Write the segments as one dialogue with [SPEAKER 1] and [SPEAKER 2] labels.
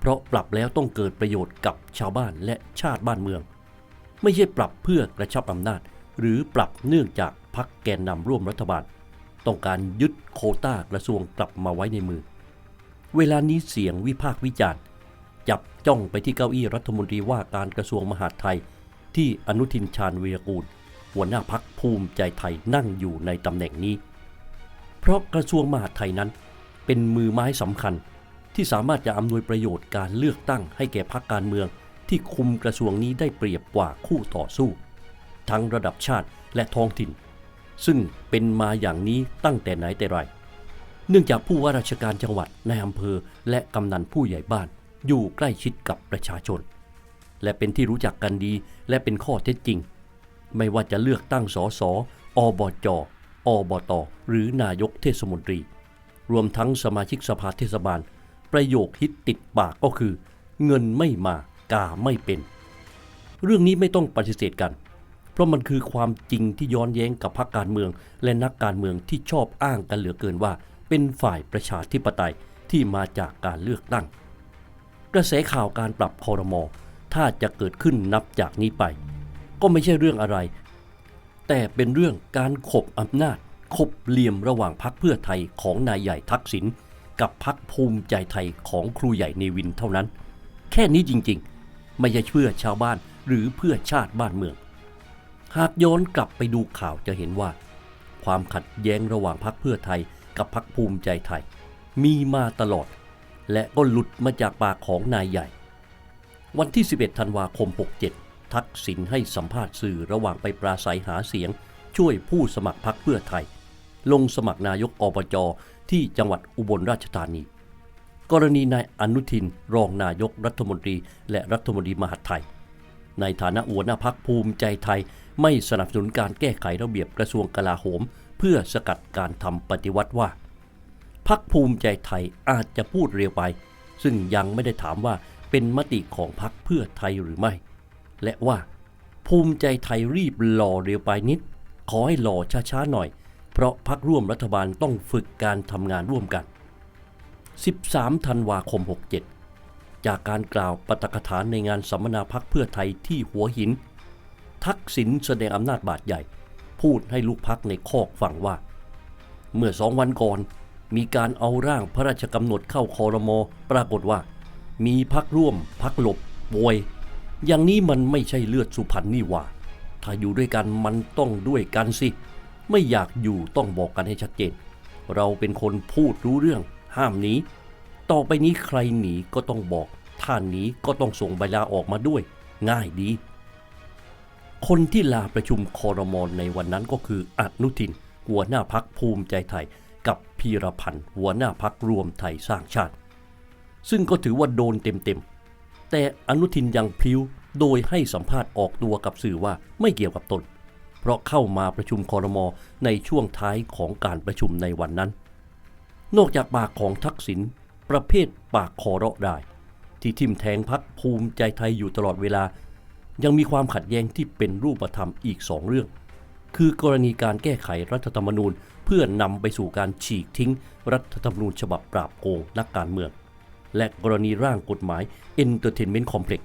[SPEAKER 1] เพราะปรับแล้วต้องเกิดประโยชน์กับชาวบ้านและชาติบ้านเมือง ไม่ใช่ปรับเพื่อกระชับอำนาจ หรือปรับเนื่องจากพักแกนนำร่วมรัฐบาล ต้องการยึดโคต้ากระทรวงกลับมาไว้ในมือ เวลานี้เสียงวิพากษ์วิจารณ์จับจ้องไปที่เก้าอี้รัฐมนตรีว่าการกระทรวงมหาดไทย ที่อนุทินชาญวีรกูล หัวหน้าพักภูมิใจไทยนั่งอยู่ในตำแหน่งนี้ เพราะกระทรวงมหาดไทยนั้นเป็นมือไม้สำคัญ ที่สามารถจะอำนวยประโยชน์การเลือกตั้งให้แก่พรรคการเมือง ที่คุมกระทรวงนี้ได้เปรียบกว่าคู่ต่อสู้ ทั้งระดับชาติและท้องถิ่น ซึ่งเป็นมาอย่างนี้ตั้งแต่ไหนแต่ไร เนื่องจากผู้ว่าราชการจังหวัดในอำเภอและกำนันผู้ใหญ่บ้านอยู่ใกล้ชิดกับประชาชน และเป็นที่รู้จักกันดีและเป็นข้อเท็จจริง ไม่ว่าจะเลือกตั้งสสอบจอบต หรือนายกเทศมนตรี รวมทั้งสมาชิกสภาเทศบาล ประโยคฮิตติดปากก็คือ เงินไม่มากาไม่เป็น เรื่องนี้ไม่ต้องปฏิเสธกัน เพราะมันคือความจริงที่ย้อนแย้งกับพรรคการเมือง และนักการเมืองที่ชอบอ้างกันเหลือเกินว่า เป็นฝ่ายประชาธิปไตยที่มาจากการเลือกตั้ง กระแสข่าวการปรับคอรมอถ้าจะเกิดขึ้นนับจากนี้ไป ก็ไม่ใช่เรื่องอะไร แต่เป็นเรื่องการขบอำนาจขบเหลี่ยมระหว่างพักเพื่อไทยของนายใหญ่ทักษิณ กับพักภูมิใจไทยของครูใหญ่เนวินเท่านั้น แค่นี้จริงๆ ไม่ใช่เพื่อชาวบ้านหรือเพื่อชาติบ้านเมือง หากย้อนกลับไปดูข่าวจะเห็นว่า ความขัดแย้งระหว่างพักเพื่อไทยกับพักภูมิใจไทย มีมาตลอด และก็หลุดมาจากปากของนายใหญ่ วันที่ 11 ธันวาคม 67 ทักษิณให้สัมภาษณ์สื่อระหว่างไปปราศัยหาเสียง ช่วยผู้สมัครพักเพื่อไทย ลงสมัครนายกอบจ ที่จังหวัดอุบลราชธานี กรณีนายอนุทินรองนายกรัฐมนตรี และรัฐมนตรีมหาดไทย ในฐานะหัวหน้าพักภูมิใจไทย ไม่สนับสนุนการแก้ไขระเบียบกระทรวงกลาโหม เพื่อสกัดการทำปฏิวัติว่า พักภูมิใจไทยอาจจะพูดเร็วไป ซึ่งยังไม่ได้ถามว่าเป็นมติของพักเพื่อไทยหรือไม่ และว่า ภูมิใจไทยรีบรอเร็วไปนิด ขอให้รอช้าๆหน่อย เพราะพักร่วมรัฐบาลต้องฝึกการทำงานร่วมกัน 13 ธันวาคม 67 จากการกล่าวปาฐกถาในงานสัมมนาพักเพื่อไทยที่หัวหิน ทักษิณแสดงอำนาจบาดใหญ่ พูดให้ลูกพักในคอกฟังว่า เมื่อสองวันก่อน มีการเอาร่างพระราชกำหนดเข้าคอรมอปรากฏว่า มีพักร่วม พักหลบป่วย อย่างนี้มันไม่ใช่เลือดสุพรรณนี่หว่า ถ้าอยู่ด้วยกันมันต้องด้วยกันสิ ไม่อยากอยู่ต้องบอกกันให้ชัดเจน เราเป็นคนพูดรู้เรื่อง ห้ามหนีต่อไปนี้ใครหนีก็ต้องบอก ถ้าหนีก็ต้องส่งใบลาออกมาด้วย ง่ายดี คนที่ลาประชุมคอรมอนในวันนั้นก็คืออนุทิน หัวหน้าพักภูมิใจไทย กับพีรพันธ์หัวหน้าพักรวมไทยสร้างชาติ ซึ่งก็ถือว่าโดนเต็มๆแต่อนุทินยังพิ้วโดยให้สัมภาษณ์ออกตัวกับสื่อว่าไม่เกี่ยวกับตน เพราะเข้ามาประชุมคอรมอในช่วงท้ายของการประชุมในวันนั้น นอกจากปากของทักษิณประเภทปากคอเราะได้ ที่ทิมแทงพักภูมิใจไทยอยู่ตลอดเวลา ยังมีความขัดแย้งที่เป็นรูปธรรมอีกสองเรื่อง คือกรณีการแก้ไขรัฐธรรมนูญ เพื่อนำไปสู่การฉีกทิ้ง รัฐธรรมนูญฉบับปราบโกงนักการเมือง และกรณีร่างกฎหมาย Entertainment Complex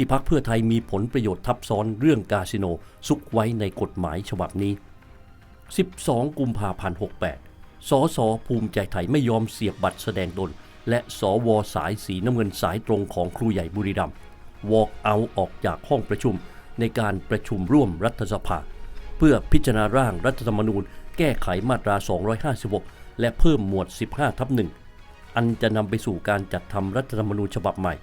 [SPEAKER 1] ที่พักเพื่อไทยมีผลประโยชน์ทับซ้อนเรื่องคาสิโนซุกไว้ในกฎหมายฉบับนี้ 12 กุมภาพันธ์ 68 สสภูมิใจไทยไม่ยอมเสียบบัตรแสดงตนและสวสายสีน้ำเงินสายตรงของครูใหญ่บุรีรัมย์วอล์กเอาออกจากห้องประชุมในการประชุมร่วมรัฐสภา เพื่อพิจารณาร่างรัฐธรรมนูญ แก้ไขมาตรา 256 และเพิ่มหมวด 15 ทับหนึ่งอันจะนำไปสู่การจัดทำรัฐธรรมนูญฉบับใหม่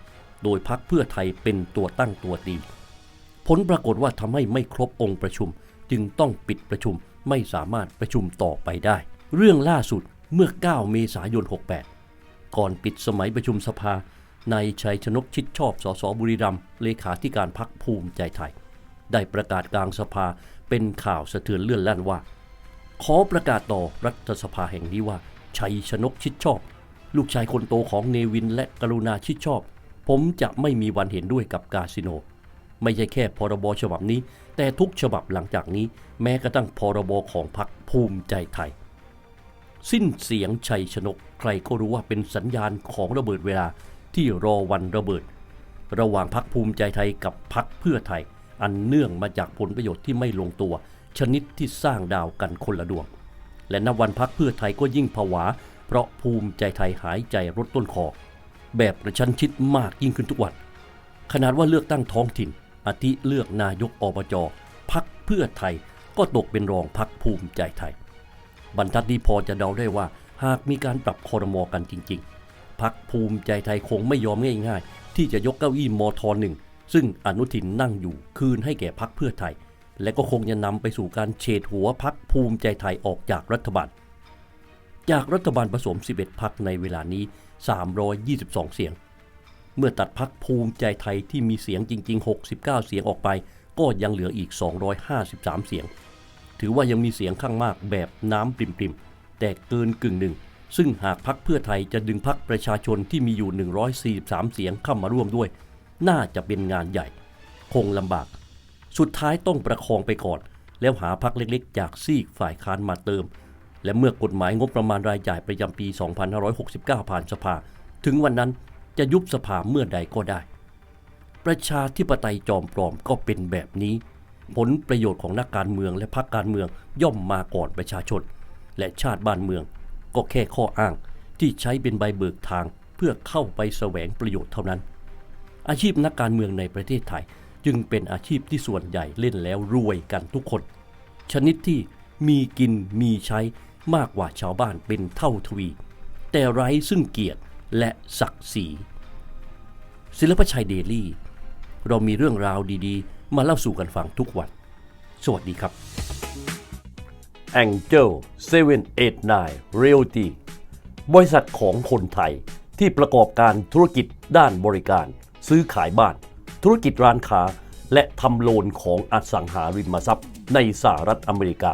[SPEAKER 1] โดยพักเพื่อไทยเป็นตัวตั้งตัวตีผลปรากฏว่าทำให้ไม่ครบองค์ประชุม จึงต้องปิดประชุมไม่สามารถประชุมต่อไปได้ เรื่องล่าสุดเมื่อ 9 เมษายน 68 ก่อนปิดสมัยประชุมสภานายชัยชนกชิดชอบสสบุรีรัมย์เลขาธิการพักภูมิใจไทย ได้ประกาศกลางสภาเป็นข่าวสะเทือนเลื่อนลั่นว่า ขอประกาศต่อรัฐสภาแห่งนี้ว่า ชัยชนกชิดชอบ ลูกชายคนโตของเนวินและกรุณาชิดชอบ ผมจะไม่มีวันเห็นด้วยกับกาสิโน ไม่ใช่แค่พรบฉบับนี้ แต่ทุกฉบับหลังจากนี้ แม้กระทั่งพรบของพรรคภูมิใจไทย สิ้นเสียงชัยชนก ใครก็รู้ว่าเป็นสัญญาณของระเบิดเวลาที่รอวันระเบิด ระหว่างพรรคภูมิใจไทยกับพรรคเพื่อไทย อันเนื่องมาจากผลประโยชน์ที่ไม่ลงตัว ชนิดที่สร้างดาวกันคนละดวง และนับวันพักเพื่อไทยก็ยิ่งผวา เพราะภูมิใจไทยหายใจรถต้นคอ แบบกระชันชิดมากยิ่งขึ้นทุกวัน ขนาดว่าเลือกตั้งท้องถิ่นอาทิเลือกนายกอบจพักเพื่อไทยก็ตกเป็นรองพักภูมิใจไทย บรรทัดนี้พอจะเดาได้ว่าหากมีการปรับคอรมอกันจริง ๆ พักภูมิใจไทยคงไม่ยอมง่าย ๆ ที่จะยกเก้าอี้มทหนึ่งซึ่งอนุทินนั่งอยู่คืนให้แก่พักเพื่อไทย และก็คงจะนำไปสู่การเฉดหัวพักภูมิใจไทยออกจากรัฐบาล จากรัฐบาลผสม 11 พักในเวลานี้ 322 เสียง เมื่อตัดพักภูมิใจไทยที่มีเสียงจริง ๆ 69 เสียงออกไป ก็ยังเหลืออีก 253 เสียง ถือว่ายังมีเสียงข้างมากแบบน้ำปริมๆ แต่เกินกึ่งหนึ่ง ซึ่งหากพักเพื่อไทยจะดึงพักประชาชนที่มีอยู่ 143 เสียงเข้ามาร่วมด้วย น่าจะเป็นงานใหญ่ คงลำบาก สุดท้ายต้องประคองไปก่อน แล้วหาพักเล็กๆ จากซีกฝ่ายค้านมาเติม และเมื่อกฎหมายงบประมาณรายจ่ายประจำปี 2569 ผ่านสภา ถึงวันนั้นจะยุบสภาเมื่อใดก็ได้ ประชาธิปไตยจอมปลอมก็เป็นแบบนี้ ผลประโยชน์ของนักการเมืองและพรรคการเมืองย่อมมาก่อนประชาชน และชาติบ้านเมือง ก็แค่ข้ออ้างที่ใช้เป็นใบเบิกทางเพื่อเข้าไปแสวงประโยชน์เท่านั้น อาชีพนักการเมืองในประเทศไทยจึงเป็นอาชีพที่ส่วนใหญ่เล่นแล้วรวยกันทุกคน ชนิดที่มีกินมีใช้ มากกว่าชาวบ้านเป็นเท่าทวี แต่ไร้ซึ่งเกียรติและศักดิ์ศรีศิลปชัยเดลี่ เรามีเรื่องราวดีๆ มาเล่าสู่กันฟังทุกวัน สวัสดีครับ Angel 789 Realty บริษัทของคนไทยที่ประกอบการธุรกิจด้านบริการ ซื้อขายบ้าน ธุรกิจร้านค้า และทำโลนของอสังหาริมทรัพย์ในสหรัฐอเมริกา